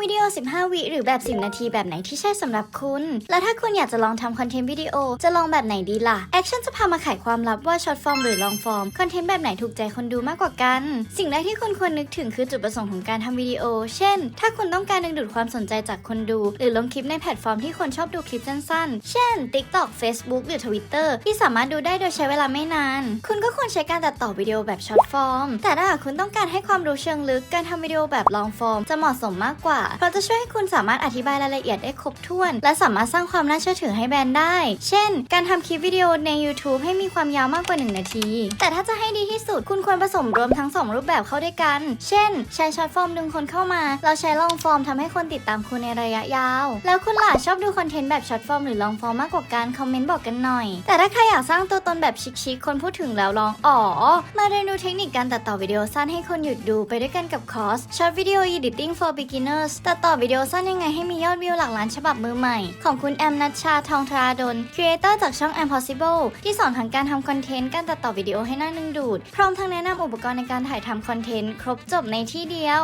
วิดีโอ 15 วิหรือแบบ 10 นาทีแบบไหนที่ใช่สำหรับคุณ แล้วถ้าคุณอยากจะลองทำคอนเทนต์วิดีโอจะลองแบบไหนดีล่ะ แอคชั่นจะพามาไขความลับว่าช็อตฟอร์มหรือลองฟอร์ม คอนเทนต์แบบไหนถูกใจคนดูมากกว่ากัน สิ่งแรกที่คุณควรนึกถึงคือจุดประสงค์ของการทำวิดีโอ เช่น ถ้าคุณต้องการดึงดูดความสนใจจากคนดู หรือลงคลิปในแพลตฟอร์มที่คนชอบดูคลิปสั้นๆ เช่น TikTok Facebook หรือ Twitter ที่สามารถดูได้โดยใช้เวลาไม่นาน คุณก็ควรใช้การตัดต่อวิดีโอแบบช็อตฟอร์ม แต่ถ้าคุณต้องการให้ความรู้เชิงลึก การทำวิดีโอแบบลองฟอร์มจะเหมาะสมมากกว่าเพราะจะช่วยให้คุณสามารถอธิบายรายละเอียดได้ครบถ้วน และสามารถสร้างความน่าเชื่อถือให้แบรนด์ได้ เช่น การทำคลิปวิดีโอใน YouTube ให้มีความยาวมากกว่า 1 นาที แต่ถ้าจะให้ดีที่สุดคุณควรผสมรวมทั้ง 2 รูปแบบเข้าด้วยกัน เช่น ใช้ช็อตฟอร์มดึงคนเข้ามา เราใช้ลองฟอร์มทำให้คนติดตามคุณในระยะยาว แล้วคุณล่ะชอบดูคอนเทนต์แบบช็อตฟอร์มหรือลองฟอร์มมากกว่ากันคอมเมนต์บอกกันหน่อย แต่ถ้าใครอยากสร้างตัวตนแบบชิคๆคนพูดถึงแล้วลองอ๋อมาเรียนรู้เทคนิคการตัดต่อวิดีโอสั้นให้คนหยุดดูไปด้วยกันกับคอร์ส Short Video Editing for Beginners ตัดต่อวิดีโอสั้นยังไงให้มียอดวิวหลักล้านฉบับมือใหม่ ของคุณแอมนัชชาทองทราดลครีเอเตอร์จากช่อง Am Possible ที่สอนทั้งการทำคอนเทนต์การตัดต่อวิดีโอให้น่าดึงดูด พร้อมทั้งแนะนำอุปกรณ์ในการถ่ายทำคอนเทนต์ครบจบในที่เดียว